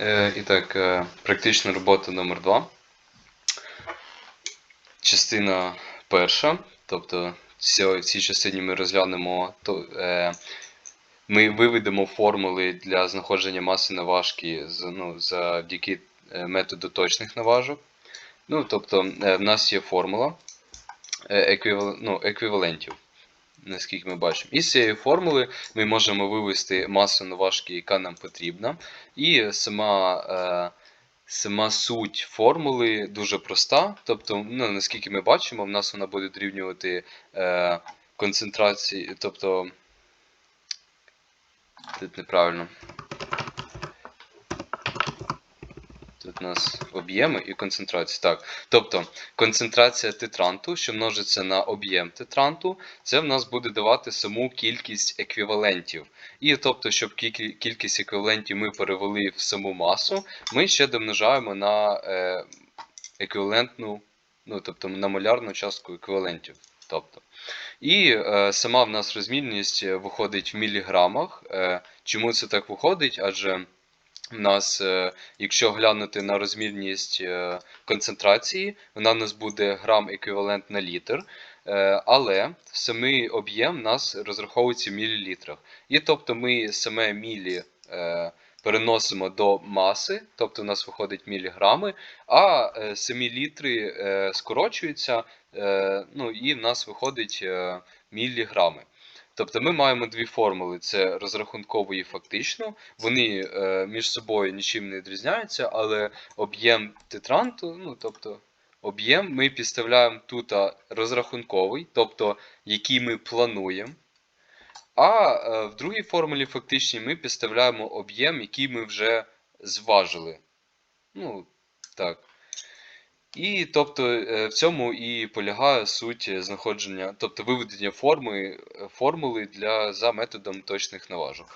Е, І так, е, практична робота номер 2 Частина перша. Тобто, в цій- частині ми розглянемо то, е, ми виведемо формули для знаходження маси наважки ну, завдяки е, методу точних наважок. Ну, тобто, е, в нас є формула еквівал, ну, еквівалентів, наскільки ми бачимо. І з цієї формули ми можемо вивести масу наважки, яка нам потрібна. І сама, е, сама суть формули дуже проста. Тобто, ну, наскільки ми бачимо, в нас вона буде дорівнювати е, концентрації, тобто. Тут неправильно. Тут у нас об'єми і концентрація. Так. Тобто концентрація тетранту, що множиться на об'єм тетранту, це в нас буде давати саму кількість еквівалентів. І тобто, щоб кількість еквівалентів ми перевели в саму масу, ми ще домножаємо на е, еквівалентну, ну, тобто на молярну частку еквівалентів. Тобто. І е, сама в нас розмірність е, виходить в міліграмах. Е, чому це так виходить? Адже в нас, е, якщо глянути на розмірність е, концентрації, вона в нас буде грам еквівалент на літр, е, але самий об'єм в нас розраховується в мілілітрах. І тобто ми саме мілі переносимо до маси, тобто в нас виходить міліграми, а самі літри скорочуються, ну і в нас виходить міліграми. Тобто ми маємо дві формули: це розрахунково і фактично. Вони е, між собою нічим не відрізняються, але об'єм тетранту, ну тобто об'єм ми підставляємо тут розрахунковий, тобто який ми плануємо. А е, в другій формулі фактичній ми підставляємо об'єм, який ми вже зважили. Ну, так. І тобто е, в цьому і полягає суть знаходження, тобто виведення форми, е, формули для, за методом точних наважок.